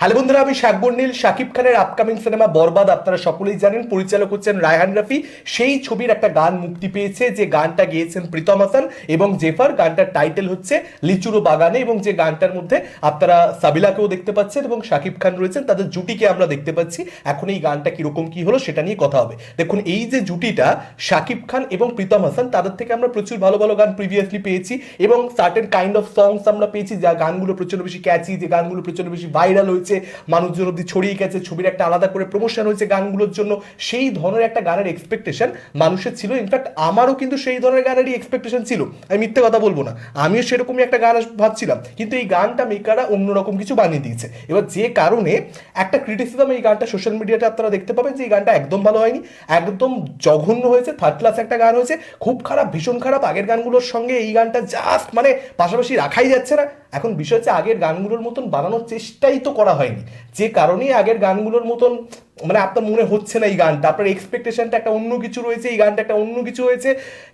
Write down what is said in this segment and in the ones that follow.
Hello বন্ধুরা, আমি শাকবর নীল। শাকিব খানের আপকামিং সিনেমা বরবাদ, আপনারা সকলেই জানেন। পরিচালক হচ্ছেন রায়হান রাফি। সেই ছবির একটা গান মুক্তি পেয়েছে, যে গানটা গেয়েছেন প্রীতম হাসান এবং জেফার। গানটার টাইটেল হচ্ছে লিচুরো বাগানে এবং যে গানটার মধ্যে আপনারা সাবিলাকেও দেখতে পাচ্ছেন এবং শাকিব খান রয়েছেন, তাদের জুটিকে আমরা দেখতে পাচ্ছি। এখন এই গানটা কীরকম কি হলো সেটা নিয়ে কথা হবে। দেখুন, এই যে জুটিটা শাকিব খান এবং প্রীতম হাসান, তাদের থেকে আমরা প্রচুর ভালো ভালো গান প্রিভিয়াসলি পেয়েছি এবং সার্টেন কাইন্ড অফ সংস আমরা পেয়েছি, যা গানগুলো প্রচণ্ড বেশি ক্যাচি যে গানগুলো প্রচণ্ড বেশি ভাইরাল হয়েছে। মানুষজন অব্দি ছড়িয়ে গেছে, ছবির একটা আলাদা করে প্রমোশন হয়েছে গানগুলোর জন্য। সেই ধরনের একটা গানের এক্সপেকটেশন মানুষের ছিল। ইনফ্যাক্ট আমারও কিন্তু সেই ধরনের গানেরই এক্সপেকটেশন ছিল। আমি মিথ্যে কথা বলব না। আমিও সেরকমই একটা গান ভাবছিলাম। কিন্তু এই গানটা মেকাররা অন্যরকম কিছু বানিয়ে দিয়েছে। এবার যে কারণে একটা ক্রিটিসিজম এই গানটা সোশ্যাল মিডিয়াতে আপনারা দেখতে পাবেন যে এই গানটা একদম ভালো হয়নি। একদম জঘন্য হয়েছে থার্ড ক্লাস একটা গান হয়েছে। খুব খারাপ, ভীষণ খারাপ। আগের গানগুলোর সঙ্গে এই গানটা জাস্ট মানে পাশাপাশি রাখাই যাচ্ছে না। এখন বিষয় হচ্ছে আগের গানগুলোর মতন বানানোর চেষ্টাই তো করা হয়নি। যে কারণেই আগের গানগুলোর মতন মানে আপনার মনে হচ্ছে না এই গানটা। আপনার এক্সপেকটেশনটা একটা অন্য কিছু রয়েছে, এই গানটা একটা অন্য কিছু হয়েছে।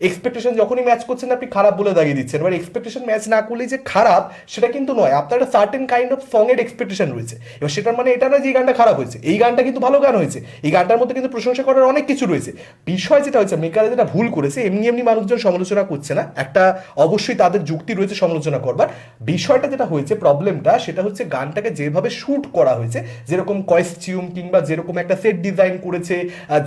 এক্সপেকটেশন যখনই ম্যাচ করছেন, আপনি খারাপ বলে দাগিয়ে দিচ্ছেন। এবার এক্সপেকটেশন ম্যাচ না করলেই যে খারাপ, সেটা কিন্তু নয়। আপনার একটা সার্টেন কাইন্ড অফ সঙের এক্সপেকটেশন রয়েছে। এবার সেটার মানে এটা না যে এই গানটা খারাপ হয়েছে। এই গানটা কিন্তু ভালো গান হয়েছে। এই গানটার মধ্যে কিন্তু প্রশংসা করার অনেক কিছু রয়েছে। বিষয় যেটা হয়েছে মেকারে যেটা ভুল করেছে, এমনি এমনি মানুষজন সমালোচনা করছে না। একটা অবশ্যই তাদের যুক্তি রয়েছে সমালোচনা করবার। বিষয়টা যেটা হয়েছে প্রবলেমটা সেটা হচ্ছে গানটাকে যেভাবে শুট করা হয়েছে, যেরকম কয়েস্টিউম কিংবা যেরকম একটা সেট ডিজাইন করেছে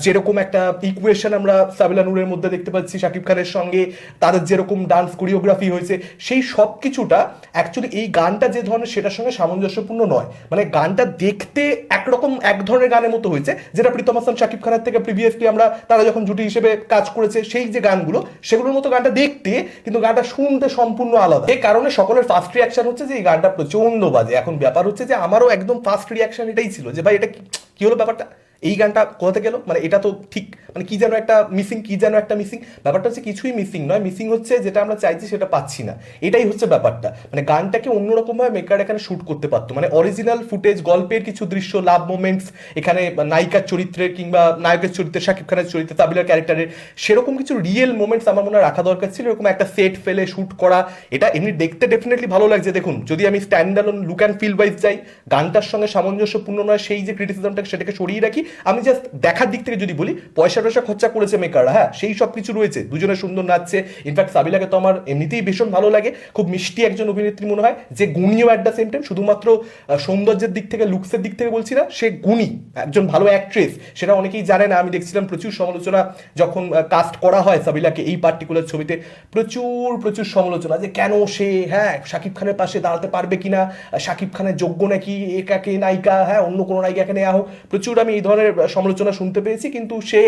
যেরকম একটা ইকুয়েশন আমরা সাবিলা নূরের মধ্যে দেখতে পাচ্ছি, শাকিব খানের সঙ্গে তাদের যেরকম ডান্স কোরিওগ্রাফি হয়েছে, সেই সব কিছুটা অ্যাকচুয়ালি এই গানটা যে ধরনের সেটার সঙ্গে সামঞ্জস্যপূর্ণ নয়। মানে গানটা দেখতে একরকম এক ধরনের গানের মতো হয়েছে, যেটা প্রীতম হাসান, শাকিব খানের থেকে প্রিভিয়াসলি আমরা তারা যখন জুটি হিসেবে কাজ করেছে, সেই যে গানগুলো, সেগুলোর মতো গানটা দেখতে কিন্তু গানটা শুনতে সম্পূর্ণ আলাদা। এই কারণে সকলের ফার্স্ট রিয়াকশন হচ্ছে যে এই গানটা প্রচণ্ড বাজে। এখন ব্যাপার হচ্ছে যে আমারও একদম ফার্স্ট রিয়াকশন এটাই ছিল যে ভাই এটা কি- হলো ব্যাপারটা? এই গানটা কোথা গেল মানে এটা তো ঠিক মানে কি যেন একটা মিসিং কি যেন একটা মিসিং ব্যাপারটা হচ্ছে কিছুই মিসিং নয় মিসিং হচ্ছে যেটা আমরা চাইছি সেটা পাচ্ছি না। এটাই হচ্ছে ব্যাপারটা। মানে গানটাকে অন্যরকমভাবে মেকার এখানে শ্যুট করতে পারতো। মানে অরিজিনাল ফুটেজ গল্পের কিছু দৃশ্য লাভ মোমেন্টস এখানে নায়িকার চরিত্রের কিংবা নায়কের চরিত্রে, শাকিব খানের চরিত্রে, তাবিলার ক্যারেক্টারের সেরকম কিছু রিয়েল মোমেন্টস আমার মনে রাখা দরকার ছিল। এরকম একটা সেট ফেলে শ্যুট করা, এটা এমনি দেখতে ডেফিনেটলি ভালো লাগছে। দেখুন, যদি আমি stand alone look and feel wise যাই, গানটার সঙ্গে সামঞ্জস্যপূর্ণ নয়, সেই যে ক্রিটিসিজমটাকে সেটাকে সরিয়ে রাখি আমি জাস্ট দেখার দিক থেকে যদি বলি, পয়সা টয়সা খরচা করেছে মেকাররা হ্যাঁ সেই সব কিছু রয়েছে। দুজনে সুন্দর নাচছে। ইনফ্যাক্ট সাবিলাকে তো আমার এমনিতেই ভীষণ ভালো লাগে। খুব মিষ্টি একজন অভিনেত্রী মনে হয়, যে গুণীয় অ্যাট দ্য সেম টাইম শুধুমাত্র সৌন্দর্যের দিক থেকে লুকসের দিক থেকে বলছি না, সে গুণী, একজন ভালো অ্যাক্ট্রেস সেটা অনেকেই জানে না, আমি দেখছিলাম প্রচুর সমালোচনা যখন কাস্ট করা হয় সাবিলাকে এই পার্টিকুলার ছবিতে। প্রচুর প্রচুর সমালোচনা যে কেন সে হ্যাঁ শাকিব খানের পাশে দাঁড়াতে পারবে কিনা? শাকিব খানের যোগ্য নাকি একাকে নায়িকা? হ্যাঁ অন্য কোনো নায়িকাকে নেওয়া হোক। প্রচুর আমি এই ধরনের সমালোচনা শুনতে পেয়েছি, কিন্তু সে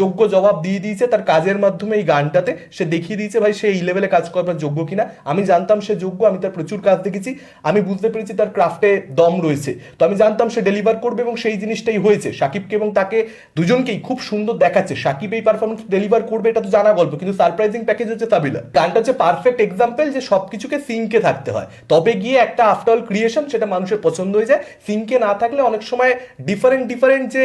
যোগ্য জবাব দিয়ে দিয়েছে, তার কাজের মাধ্যমে এই গানটাতে। সে দেখিয়ে দিয়েছে, ভাই, সে এই লেভেলে কাজ করবার যোগ্য কিনা? আমি জানতাম সে যোগ্য, আমি তার প্রচুর কাজ দেখেছি, আমি বুঝতে পেরেছি তার ক্রাফটে দম রয়েছে। তো আমি জানতাম সে ডেলিভার করবে এবং সেই জিনিসটাই হয়েছে। সাকিবকে এবং তাকে দুজনকেই খুব সুন্দর দেখাচ্ছে। সাকিব এই পারফরমেন্স ডেলিভার করবে, এটা তো জানা গল্প, কিন্তু সারপ্রাইজিং প্যাকেজ হচ্ছে তাবিলা গানটা হচ্ছে পারফেক্ট এক্সাম্পল যে সবকিছুকে সিঙ্কে থাকতে হয়। তবে গিয়ে একটা আফটার অল ক্রিয়েশন সেটা মানুষের পছন্দ হয়ে যায়। সিঙ্কে না থাকলে অনেক সময় ডিফারেন্ট ডিফারেন্ট যে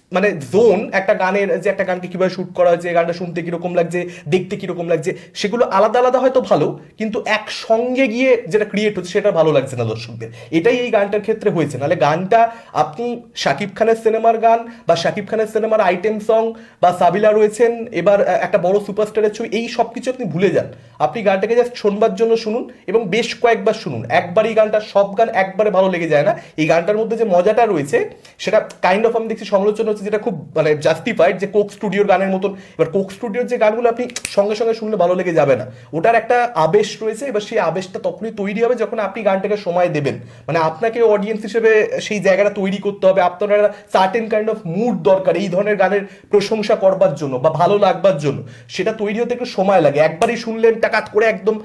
মানে জোন একটা গানের যে একটা গানকে কীভাবে শুট করা হয়েছে, গানটা শুনতে কীরকম লাগছে, দেখতে কীরকম লাগছে, সেগুলো আলাদা আলাদা হয়তো ভালো, কিন্তু একসঙ্গে গিয়ে যেটা ক্রিয়েট হচ্ছে সেটা ভালো লাগছে না দর্শকদের। এটাই এই গানটার ক্ষেত্রে হয়েছে। নাহলে গানটা আপনি শাকিব খানের সিনেমার গান বা শাকিব খানের সিনেমার আইটেম সং বা সাবিলা রয়েছেন, এবার একটা বড় সুপারস্টারের ছবি, এই সব কিছু আপনি ভুলে যান। আপনি গানটাকে জাস্ট শোনবার জন্য শুনুন এবং বেশ কয়েকবার শুনুন। একবার এই গানটা সব গান একবারে ভালো লেগে যায় না। এই গানটার মধ্যে যে মজাটা রয়েছে, সেটা কাইন্ড অফ আমি দেখছি সমালোচনা যেটা খুব মানে জাস্টিফাইড যে কোক স্টুডিওর গানের মতন। এবার কোক স্টুডিওর যে গানগুলো আপনি সঙ্গে সঙ্গে শুনলে ভালো লেগে যাবে না। ওটার একটা আবেশ রয়েছে, এবার সেই আবেশটা তখনই তৈরি হবে যখন আপনি গানটাকে সময় দেবেন। মানে আপনাকে অডিয়েন্স হিসেবে সেই জায়গাটা তৈরি করতে হবে। আপনার সার্টেন কাইন্ড অফ মুড দরকার এই ধরনের গানের প্রশংসা করবার জন্য বা ভালো লাগবার জন্য। সেটা তৈরি হতে একটু সময় লাগে। একবারই শুনলেন, টাকাত করে একদম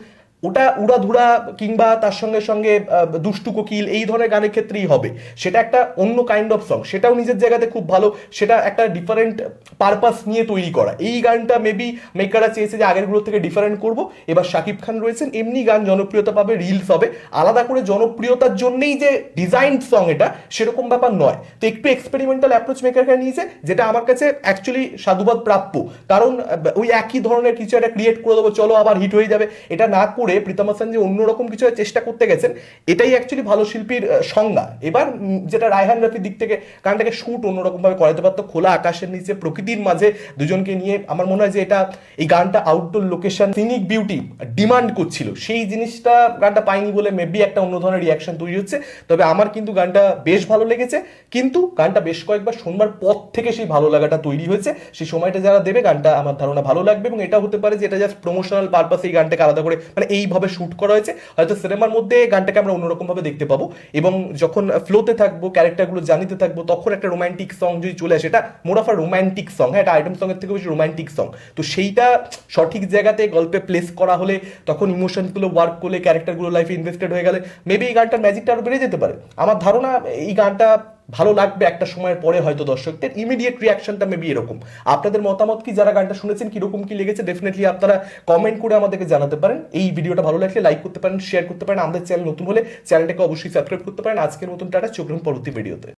ওটা উড়াধুরা কিংবা তার সঙ্গে সঙ্গে দুষ্টু কোকিল এই ধরনের গানের ক্ষেত্রেই হবে। সেটা একটা অন্য কাইন্ড অফ সং সেটাও নিজের জায়গাতে খুব ভালো। সেটা একটা ডিফারেন্ট পারপাস নিয়ে তৈরি করা। এই গানটা মেবি মেকাররা চেয়েছে যে আগেরগুলো থেকে ডিফারেন্ট করব। এবার শাকিব খান রয়েছেন, এমনি গান জনপ্রিয়তা পাবে রিলস হবে। আলাদা করে জনপ্রিয়তার জন্যই যে ডিজাইন সং এটা, সেরকম ব্যাপার নয়। তো একটু এক্সপেরিমেন্টাল অ্যাপ্রোচ মেকারকে নিয়েছে, যেটা আমার কাছে অ্যাকচুয়ালি সাধুবাদ প্রাপ্য। কারণ ওই একই ধরনের কিছু একটা ক্রিয়েট করে দেবো, চলো আবার হিট হয়ে যাবে। এটা না করে করে প্রীতম হাসান যে অন্যরকম কিছু চেষ্টা করতে গেছেন, এটাই অ্যাকচুয়ালি ভালো শিল্পীর সংজ্ঞা। এবার যেটা রায়হান রাফির দিক থেকে গানটাকে শুট অন্যরকম ভাবে করাতে পারতো, খোলা আকাশের নিচে, প্রকৃতির মাঝে দুজনকে নিয়ে, আমার মনে হয় যে এটা, এই গানটা outdoor location scenic beauty demand করছিল। সেই জিনিসটা গানটা পাইনি বলে মেবি একটা অন্য ধরনের রিয়াকশন তৈরি হচ্ছে। তবে আমার কিন্তু গানটা বেশ ভালো লেগেছে। কিন্তু গানটা বেশ কয়েকবার শোনবার পর থেকে সেই ভালো লাগাটা তৈরি হয়েছে। সেই সময়টা যারা দেবে, গানটা আমার ধারণা ভালো লাগবে এবং এটা হতে পারে যে এটা জাস্ট প্রমোশনাল পারপাস এই গানটাকে আলাদা করে মানে এইভাবে শুট করা হয়েছে, হয়তো সিনেমার মধ্যে গানটাকে আমরা অন্যরকম ভাবে দেখতে পাবো। এবং যখন ফ্লোতে থাকব ক্যারেক্টারগুলো জানিতে থাকব, তখন একটা রোমান্টিক সং যদি চলে আসে, এটা more of a romantic song হ্যাঁ এটা আইটেম সং এর থেকে বেশি রোম্যান্টিক সং তো সেইটা সঠিক জায়গাতে গল্পে প্লেস করা হলে, তখন ইমোশনগুলো ওয়ার্ক করলে ক্যারেক্টারগুলো লাইফে ইনভেস্টেড হয়ে গেলে মেবি এই গানটার ম্যাজিকটা আরও বেড়ে যেতে পারে। আমার ধারণা এই গানটা ভালো লাগবে একটা সময়ের পরে হয়তো দর্শকদের ইমিডিয়েট রিয়াকশনটা মেবি এরকম। আপনাদের মতামত কি? যারা গানটা শুনেছেন, কীরকম কি লেগেছে? ডেফিনেটলি আপনারা কমেন্ট করে আমাদেরকে জানাতে পারেন। এই ভিডিওটা ভালো লাগলে লাইক করতে পারেন শেয়ার করতে পারেন। আমাদের চ্যানেল নতুন হলে চ্যানেলটাকে অবশ্যই সাবস্ক্রাইব করতে পারেন। আজকের মতন টাটা, চোখ পরবর্তী ভিডিওতে